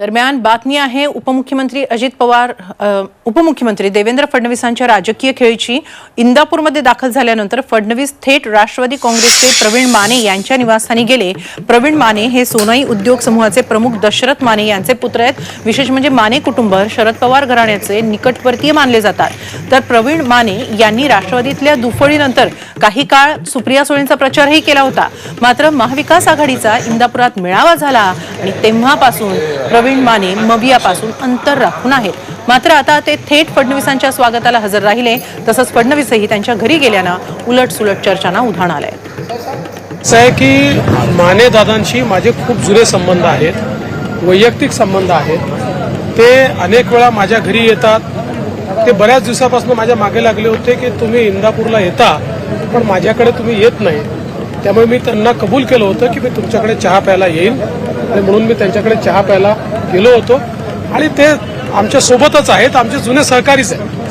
दरम्यान बातमी आहे उपमुख्यमंत्री अजित पवार उपमुख्यमंत्री देवेंद्र फडणवीसांच्या राजकीय खेळीची इंदापूरमध्ये दाखल झाल्यानंतर फडणवीस थेट राष्ट्रवादी काँग्रेसचे प्रवीण माने यांच्या निवासस्थानी गेले. प्रवीण माने हे सोनाई उद्योग समूहाचे प्रमुख दशरथ माने यांचे पुत्र आहेत. विशेष म्हणजे माने कुटुंब शरद पवार घराण्याचे निकटवर्तीय मानले जातात. तर प्रवीण माने यांनी राष्ट्रवादीतल्या दुफळीनंतर काही काळ सुप्रिया सुळेंचा प्रचारही केला होता. मात्र महाविकास आघाडीचा इंदापुरात मेळावा झाला आणि तेव्हापासून प्रवीण माने मवियापासून अंतर राखून आहेत. मात्र आता ते थेट फडणवीसांच्या स्वागताला हजर राहिले. तसंच फडणवीसही त्यांच्या घरी गेल्यानं उलट सुलट चर्चांना उधाण आलंय. असं आहे की माने दादांशी माझे खूप जुने संबंध आहेत वैयक्तिक संबंध आहेत. ते अनेक वेळा माझ्या घरी येतात. ते बऱ्याच दिवसापासून माझ्या मागे लागले होते की तुम्ही इंदापूरला येता पण माझ्याकडे तुम्ही येत नाही. त्यामुळे मी त्यांना कबूल केलं होतं की मी तुमच्याकडे चहा प्यायला येईन आणि म्हणून मी त्यांच्याकडे चहा प्यायला गेलो होतो. आणि ते आमच्या सोबतच आहेत आमचे जुने सहकारीच आहेत